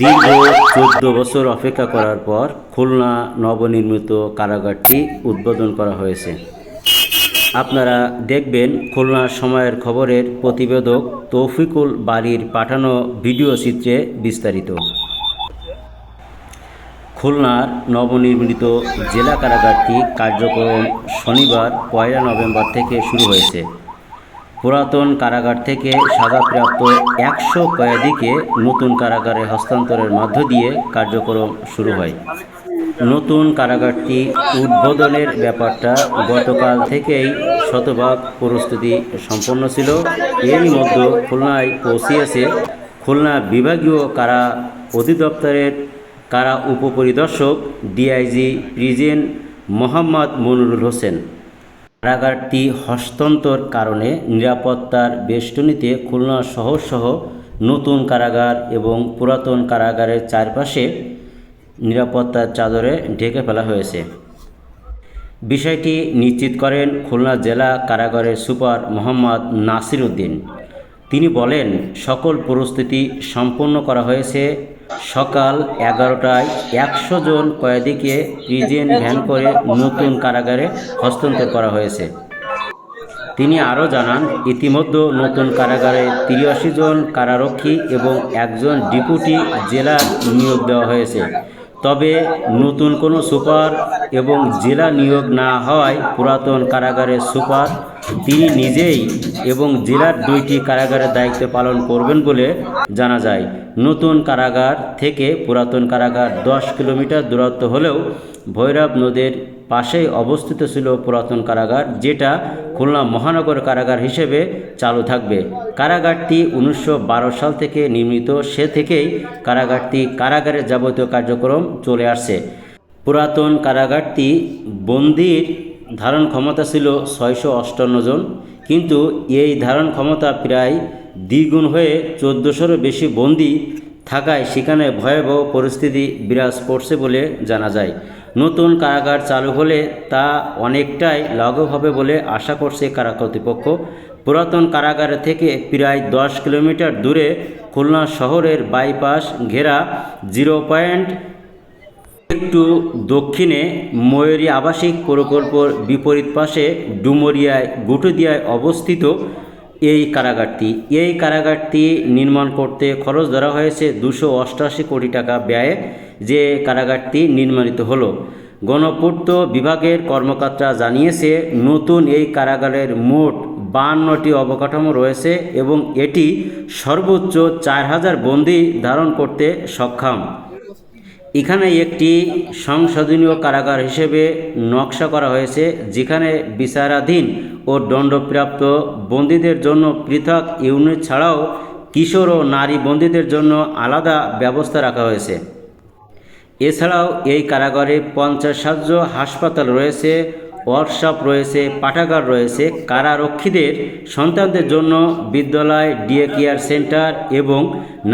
দীর্ঘ চোদ্দ বছর অপেক্ষা করার পর খুলনা নবনির্মিত কারাগারটি উদ্বোধন করা হয়েছে। আপনারা দেখবেন খুলনা সময়ের খবরের প্রতিবেদক তৌফিকুল বাড়ির পাঠানো ভিডিও চিত্রে বিস্তারিত। খুলনার নবনির্মিত জেলা কারাগারটি কার্যক্রম শনিবার পয়লা নভেম্বর থেকে শুরু হয়েছে। পুরাতন কারাগার থেকে সাজাপ্রাপ্ত একশো কয়েদিকে নতুন কারাগারে হস্তান্তরের মধ্য দিয়ে কার্যক্রম শুরু হয়। নতুন কারাগারটি উদ্বোধনের ব্যাপারটা গতকাল থেকেই শতভাগ প্রস্তুতি সম্পন্ন ছিল। এরই মধ্যে খুলনায় পৌঁছিয়েছে খুলনা বিভাগীয় কারা অধিদপ্তরের কারা উপপরিদর্শক D I G prison Mohammad Monurul Hossain. কারাগারটি হস্তান্তর কারণে নিরাপত্তার বেষ্টনীতে খুলনা শহর সহ নতুন কারাগার এবং পুরাতন কারাগারের চারপাশে নিরাপত্তার চাদরে ঢেকে ফেলা হয়েছে। বিষয়টি নিশ্চিত করেন খুলনা জেলা কারাগারের সুপার মোহাম্মদ নাসির উদ্দিন তিনি বলেন, সকল পরিস্থিতি সম্পন্ন করা হয়েছে সকাল এগারোটায় একশো জন কয়েদিকে প্রিজেন ভ্যান করে নতুন কারাগারে হস্তান্তর করা হয়েছে। তিনি আরও জানান, ইতিমধ্যে নতুন কারাগারে তিরাশি জন কারারক্ষী এবং একজন ডেপুটি জেলার নিয়োগ দেওয়া হয়েছে। তবে নতুন কোনো সুপার এবং জেলা নিয়োগ না হওয়ায় পুরাতন কারাগারের সুপার তিনি নিজেই এবং জেলার দুইটি কারাগারের দায়িত্ব পালন করবেন বলে জানা যায়। নতুন কারাগার থেকে পুরাতন কারাগার দশ কিলোমিটার দূরত্ব হলেও ভৈরব নদীর পাশেই অবস্থিত ছিল পুরাতন কারাগার, যেটা খুলনা মহানগর কারাগার হিসেবে চালু থাকবে। কারাগারটি উনিশশো বারো সাল থেকে নির্মিত, সে থেকেই কারাগারটি কারাগারের যাবতীয় কার্যক্রম চলে আসছে। পুরাতন কারাগারটি বন্দির ধারণ ক্ষমতা ছিল ছয়শো অষ্টান্ন জন, কিন্তু এই ধারণ ক্ষমতা প্রায় দ্বিগুণ হয়ে চোদ্দোশোরও বেশি বন্দি থাকায় সেখানে ভয়াবহ পরিস্থিতি বিরাজ করছে বলে জানা যায়। নতুন কারাগার চালু হলে তা অনেকটাই লাঘব হবে বলে আশা করছে কারা কর্তৃপক্ষ। পুরাতন কারাগার থেকে প্রায় দশ কিলোমিটার দূরে খুলনা শহরের বাইপাস ঘেরা জিরো পয়েন্ট একটু দক্ষিণে ময়ূরী আবাসিক প্রকল্পর বিপরীত পাশে ডুমরিয়ায় গুটুদিয়ায় অবস্থিত এই কারাগারটি। এই কারাগারটি নির্মাণ করতে খরচ ধরা হয়েছে দুশো অষ্টাশি কোটি টাকা ব্যয়ে যে কারাগারটি নির্মাণিত হলো। গণপূর্ত বিভাগের কর্মকর্তা জানিয়েছে, নতুন এই কারাগারের মোট বান্নটি অবকাঠামো রয়েছে এবং এটি সর্বোচ্চ চার হাজার বন্দি ধারণ করতে সক্ষম। এখানে একটি সংশোধনীয় কারাগার হিসেবে নকশা করা হয়েছে, যেখানে বিচারাধীন ও দণ্ডপ্রাপ্ত বন্দীদের জন্য পৃথক ইউনিট ছাড়াও কিশোর ও নারী বন্দীদের জন্য আলাদা ব্যবস্থা রাখা হয়েছে। এছাড়াও এই কারাগারে পঞ্চাশ সাহায্য হাসপাতাল রয়েছে ওয়ার্কশপ রয়েছে, পাঠাগার রয়েছে। কারারক্ষীদের সন্তানদের জন্য বিদ্যালয় ডিএ কেয়ার সেন্টার এবং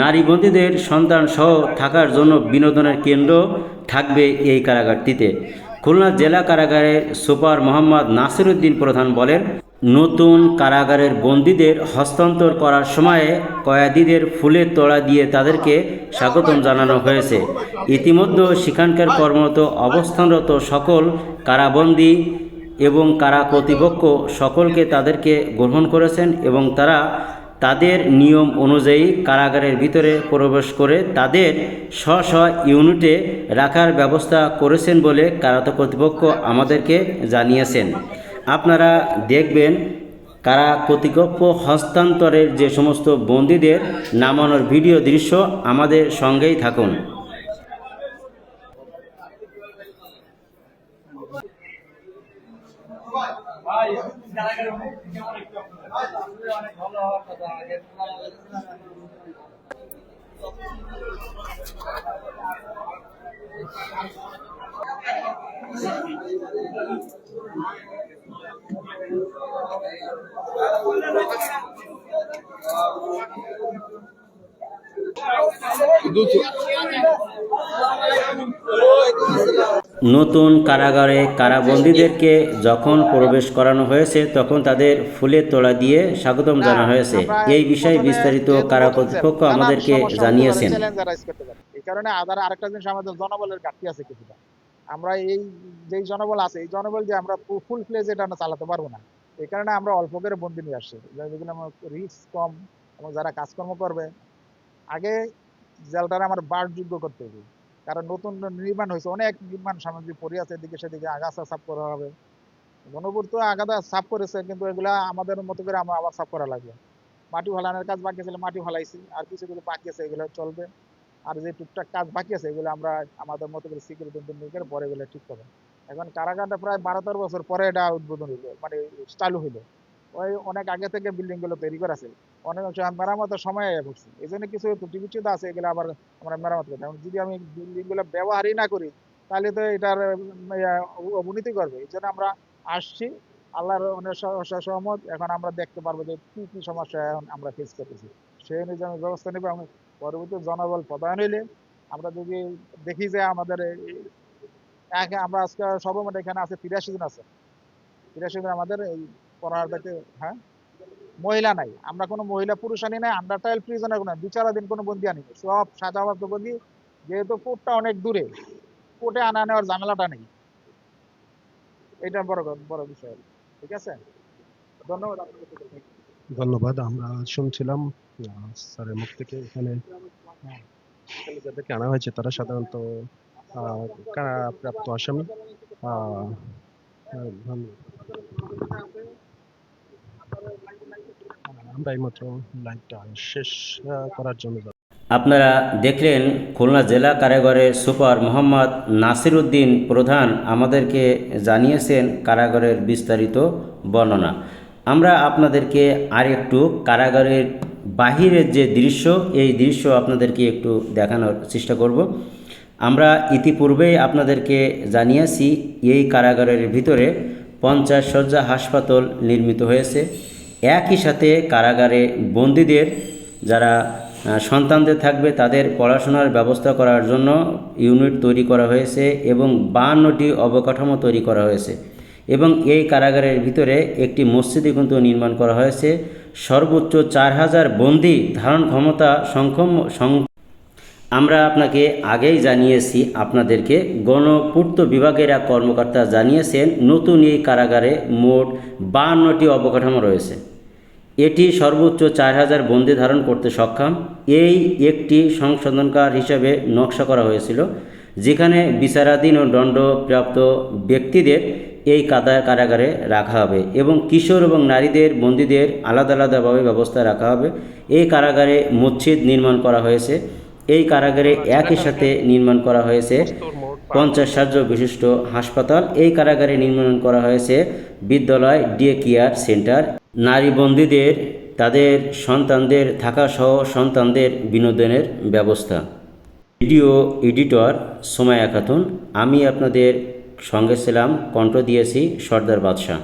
নারীবন্দীদের সন্তানসহ সন্তান সহ থাকার জন্য বিনোদনের কেন্দ্র থাকবে এই কারাগারটিতে। খুলনা জেলা কারাগারের সুপার মোহাম্মদ নাসিরুদ্দিন প্রধান বলেন নতুন কারাগারের বন্দীদের হস্তান্তর করার সময়ে কয়েদিদের ফুলের তোড়া দিয়ে তাদেরকে স্বাগতম জানানো হয়েছে। ইতিমধ্যে সেখানকার কর্মরত অবস্থানরত সকল কারাবন্দী এবং কারা কর্তৃপক্ষ সকলকে তাদেরকে গ্রহণ করেছেন এবং তারা তাদের নিয়ম অনুযায়ী কারাগারের ভিতরে প্রবেশ করে তাদের স্ব স্ব ইউনিটে রাখার ব্যবস্থা করেছেন বলে কারাত কর্তৃপক্ষ আমাদেরকে জানিয়েছেন। আপনারা দেখবেন কারা কর্তৃপক্ষ হস্তান্তরের যে সমস্ত বন্দীদের নামানোর ভিডিও দৃশ্য আমাদের সঙ্গেই থাকুন। নতুন কারাগারে কারাবন্দীদেরকে যখন প্রবেশ করানো হয়েছে, তখন তাদের ফুলের তোড়া দিয়ে স্বাগতম জানানো হয়েছে। এই বিষয়ে বিস্তারিত কারা কর্তৃপক্ষ আমাদেরকে জানিয়েছেন। এই কারণে আদার আরেকটা জিনিস আমাদের জনবলের ঘাটতি আছে কিছুটা। আমরা এই যেই জনবল আছে, এই জনবল যে আমরা ফুল প্লেজ এটা চালাতে পারব না। এই কারণে আমরা অল্প করে বন্দি নিয়ে আসছি। যেগুলো আমার রিস্ক কম, এবং যারা কাজকর্ম করবে, আগে জেলটারে আমার বাসযোগ্য করতে হবে। কারণ নতুন নির্মাণ হয়েছে, অনেক নির্মাণ সামগ্রী পড়ে আছে, এদিকে সেদিকে আগাছা সাফ করা হবে। গণপুর তো আগাদা সাফ করেছে, কিন্তু এগুলা আমাদের মতো করে আমরা আবার সাফ করা লাগবে মাটি ফালানোর কাজ বাকি ছিল, মাটি ফালাইছি, আর কিছু কিছু বাকি আছে, এগুলো চলবে। আর যে টুকটাক কাজ বাকি আছে, এগুলো আমরা আমাদের মতো করে সিকিউরিটি নিয়ে করে পরে এগুলো ঠিক করব। এখন কারাগারটা প্রায় বারো তেরো বছর পরে এটা উদ্বোধন হইল মানে চালু হইল। ওই অনেক আগে থেকে বিল্ডিংগুলো তৈরি করা আছে। অনেক অংশ মেরামতের সময় আগে পড়ছে এই জন্য কিছু ত্রুটি বিচ্ছুতি আছে, এগুলো আবার আমরা মেরামত করি এখন যদি আমি বিল্ডিংগুলো ব্যবহারই না করি, তাহলে তো এটার অবনতি করবে এই জন্য আমরা আসছি। আল্লাহর অনেক সহ- সহ- সহমত। এখন আমরা দেখতে পারব যে কি কি সমস্যা এখন আমরা ফেস করতেছি। সেই অনুযায়ী আমি ব্যবস্থা নেব এবং পরবর্তী জনবল পদায়ন হইলে আমরা যদি দেখি যে আমাদের আমরা আজকে সর্বমোট এখানে আছে তিরাশি জন আছে। তিরাশি জন আমাদের এই পড়াতে হ্যাঁ? মহিলা নাই। আমরা কোনো মহিলা পুরুষ আনি নাই আন্ডার টাইল প্রিজনের কোনো বিচারাধীন কোনো বন্দি আনি সব সাজাবাদ বন্দি। যেহেতু কোর্টটা অনেক দূরে কোর্টে আনা নেওয়ার ঝামেলাটা নেই। এটা বড় বড় বিষয়। ঠিক আছে? ধন্যবাদ ধন্যবাদ। আমরা শুনছিলাম স্যারের মুখ থেকে এখানে যাদেরকে আনা হয়েছে তারা সাধারণত আহ, কারাপ্রাপ্ত আসামি। ধন্যবাদ। আমরা এইমাত্র লাইভটা শেষ করার জন্য আপনারা দেখলেন খুলনা জেলা কারাগারের সুপার মোহাম্মদ নাসির উদ্দিন প্রধান আমাদেরকে জানিয়েছেন কারাগারের বিস্তারিত বর্ণনা। আমরা আপনাদেরকে আরেকটু কারাগারের বাহিরের যে দৃশ্য, এই দৃশ্য আপনাদেরকে একটু দেখানোর চেষ্টা করব। আমরা ইতিপূর্বেই আপনাদেরকে জানিয়েছি, এই কারাগারের ভিতরে পঞ্চাশ শয্যা হাসপাতাল নির্মিত হয়েছে। একই সাথে কারাগারে বন্দীদের যারা সন্তানদের থাকবে তাদের পড়াশোনার ব্যবস্থা করার জন্য ইউনিট তৈরি করা হয়েছে এবং বাহান্নটি অবকাঠামো তৈরি করা হয়েছে এবং এই কারাগারের ভিতরে একটি মসজিদে কিন্তু নির্মাণ করা হয়েছে। সর্বোচ্চ চার হাজার বন্দি ধারণ ক্ষমতা সংক্ষম আমরা আপনাকে আগেই জানিয়েছি, আপনাদেরকে গণপূর্ত বিভাগের এক কর্মকর্তা জানিয়েছেন, নতুন এই কারাগারে মোট বাহান্নটি অবকাঠামো রয়েছে। এটি সর্বোচ্চ চার হাজার বন্দি ধারণ করতে সক্ষম। এই একটি সংশোধনকার হিসাবে নকশা করা হয়েছিল, যেখানে বিচারাধীন ও দণ্ডপ্রাপ্ত ব্যক্তিদের এই কাদা কারাগারে রাখা হবে এবং কিশোর এবং নারীদের বন্দীদের আলাদা আলাদাভাবে ব্যবস্থা রাখা হবে। এই কারাগারে মসজিদ নির্মাণ করা হয়েছে। এই কারাগারে একই সাথে নির্মাণ করা হয়েছে। পঞ্চাশ সাহায্য বিশিষ্ট হাসপাতাল এই কারাগারে নির্মাণ করা হয়েছে। বিদ্যালয়, ডে কেয়ার সেন্টার। নারী বন্দীদের তাদের সন্তানদের থাকা সহ সন্তানদের বিনোদনের ব্যবস্থা। Video editor Somaya Khatun. আমি আপনাদের সঙ্গে ছিলাম, কণ্ঠ দিয়েছি সর্দার বাদশাহ।